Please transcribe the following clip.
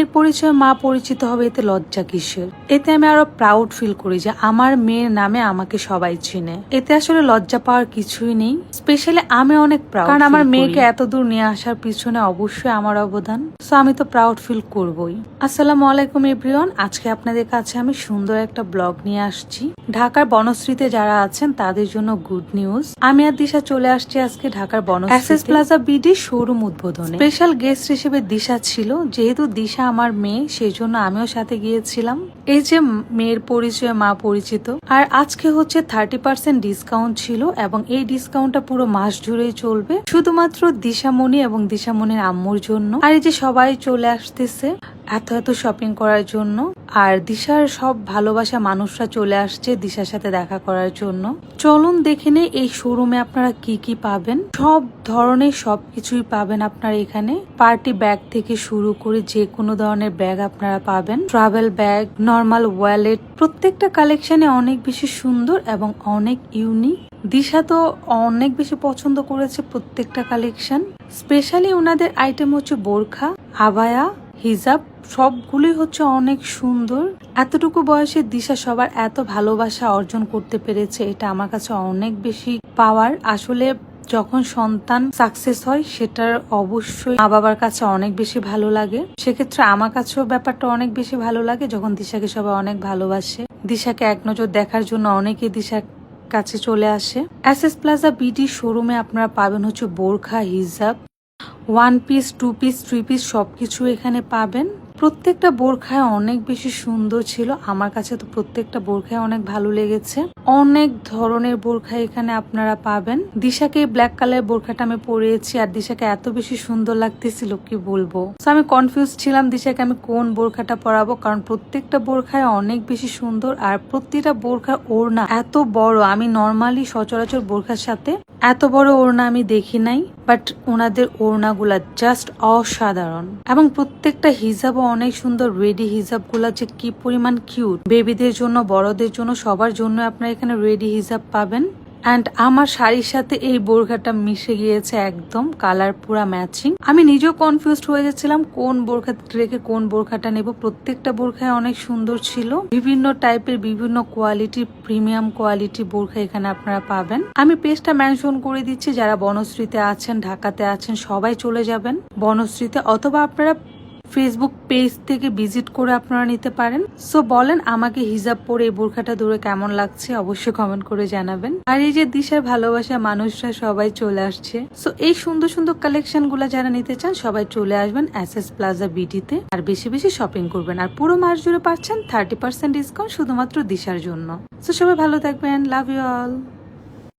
মেয়ের পরিচয় মা পরিচিত হবে এতে লজ্জা কিসের? এতে আমি আরও প্রাউড ফিল করি যে আমার মেয়ের নামে আমাকে সবাই চিনে। এতে আসলে লজ্জা পাওয়ার কিছুই নেই। স্পেশালি আমি অনেক প্রাউড কারণ আমার মেয়েকে এত দূর নিয়ে আসার পিছনে অবশ্যই আমার অবদান। সো আমি তো প্রাউড ফিল করবই। আসসালামু আলাইকুম এভরিওয়ান আজকে আপনাদের কাছে আমি সুন্দর একটা ব্লগ নিয়ে আসছি। ঢাকার বনশ্রীতে যারা আছেন তাদের জন্য গুড নিউজ আমি আর দিশা চলে আসছি আজকে ঢাকার বনশ্রী প্লাজা বিডি শোরুম উদ্বোধনে। স্পেশাল গেস্ট হিসেবে দিশা ছিল। যেহেতু দিশা আমার মেয়ে, সেই জন্য আমিও সাথে গিয়েছিলাম। এই যে মেয়ের পরিচয়, মা পরিচিত। আর আজকে হচ্ছে থার্টি পার্সেন্ট ডিসকাউন্ট ছিল এবং এই ডিসকাউন্টটা পুরো মাস জুড়েই চলবে। শুধুমাত্র দিশামণি এবং দিশামণির আম্মুর জন্য। আর এই যে সবাই চলে আসতেছে এত এত শপিং করার জন্য। আর দিশার সব ভালোবাসা মানুষরা চলে আসছে দিশার সাথে দেখা করার জন্য। চলুন দেখে নেই এই শোরুমে আপনারা কি কি পাবেন। সব ধরনের সব কিছুই পাবেন আপনারা এখানে। পার্টি ব্যাগ থেকে শুরু করে যে কোনো ধরনের ব্যাগ আপনারা পাবেন। ট্রাভেল ব্যাগ নর্মাল ওয়ালেট প্রত্যেকটা কালেকশনে অনেক বেশি সুন্দর এবং অনেক ইউনিক দিশা তো অনেক বেশি পছন্দ করেছে প্রত্যেকটা কালেকশন স্পেশালি ওনাদের আইটেম হচ্ছে বোরখা আবায়া হিজাব সবগুলোই হচ্ছে অনেক সুন্দর। এতটুকু বয়সে দিশা সবার এত ভালোবাসা অর্জন করতে পেরেছে, এটা আমার কাছে অনেক বেশি পাওয়ার। আসলে যখন সন্তান সাকসেস হয়, সেটার অবশ্যই মা বাবার কাছে অনেক বেশি ভালো লাগে। সেক্ষেত্রে আমার কাছেও ব্যাপারটা অনেক বেশি ভালো লাগে যখন দিশাকে সবাই অনেক ভালোবাসে। দিশাকে এক নজর দেখার জন্য অনেকে দিশা কাছে চলে আসে। এস এস প্লাজা বিডি শোরুমে আপনারা পাবেন হচ্ছে বোরখা, হিজাব, one piece, two piece, three piece সবকিছু এখানে পাবেন। প্রত্যেকটা বোরখায় অনেক বেশি সুন্দর ছিল। আমার কাছে তো প্রত্যেকটা বোরখায় অনেক ভালো লেগেছে। অনেক ধরনের বোরখা এখানে আপনারা পাবেন। দিশাকে ব্ল্যাক কালার বোরখাটা আমি পরিয়েছি আর দিশাকে এত বেশি সুন্দর লাগতেছিল, কি বলব? আমি কনফিউজ ছিলাম দিশাকে আমি কোন বোরখাটা পরাবো, কারণ প্রত্যেকটা বোরখায় অনেক বেশি সুন্দর আর প্রত্যেকটা বোরখার ওড়না এত বড়। আমি নর্মালি সচরাচর বোরখার সাথে এত বড় ওড়না আমি দেখি নাই বাট ওনাদের ওড়নাগুলা জাস্ট অসাধারণ। এবং প্রত্যেকটা হিজাবও অনেক সুন্দর রেডি হিজাবগুলা যে কি পরিমাণ কিউট বেবিদের জন্য, বড়দের জন্য, সবার জন্য আপনারা এখানে রেডি হিজাব পাবেন। অ্যান্ড আমার শাড়ির সাথে এই বোরখাটা মিশে গিয়েছে একদম কালার পুরা ম্যাচিং আমি নিজেও কনফিউজড হয়ে যাচ্ছিলাম কোন বোরখা রেখে কোন বোরখাটা নেব। প্রত্যেকটা বোরখায় অনেক সুন্দর ছিল। বিভিন্ন টাইপের বিভিন্ন কোয়ালিটি প্রিমিয়াম কোয়ালিটি বোরখা এখানে আপনারা পাবেন। আমি পেজটা মেনশন করে দিচ্ছি। যারা বনশ্রীতে আছেন, ঢাকাতে আছেন, সবাই চলে যাবেন বনশ্রীতে। অথবা আপনারা ফেসবুক পেজ থেকে ভিজিট করে আপনারা নিতে পারেন। সো বলেন আমাকে হিজাব পরে এই বোরখাটা দূরে কেমন লাগছে, অবশ্যই কমেন্ট করে জানাবেন। আর এই যে দিশার ভালোবাসা, মানুষরা সবাই চলে আসছে। সো এই সুন্দর সুন্দর কালেকশনগুলা যারা নিতে চান, সবাই চলে আসবেন এস এস প্লাজা বিডিতে আর বেশি বেশি শপিং করবেন। আর পুরো মাস জুড়ে পাচ্ছেন থার্টি পার্সেন্ট ডিসকাউন্ট শুধুমাত্র দিশার জন্য। সো সবাই ভালো থাকবেন। Love you all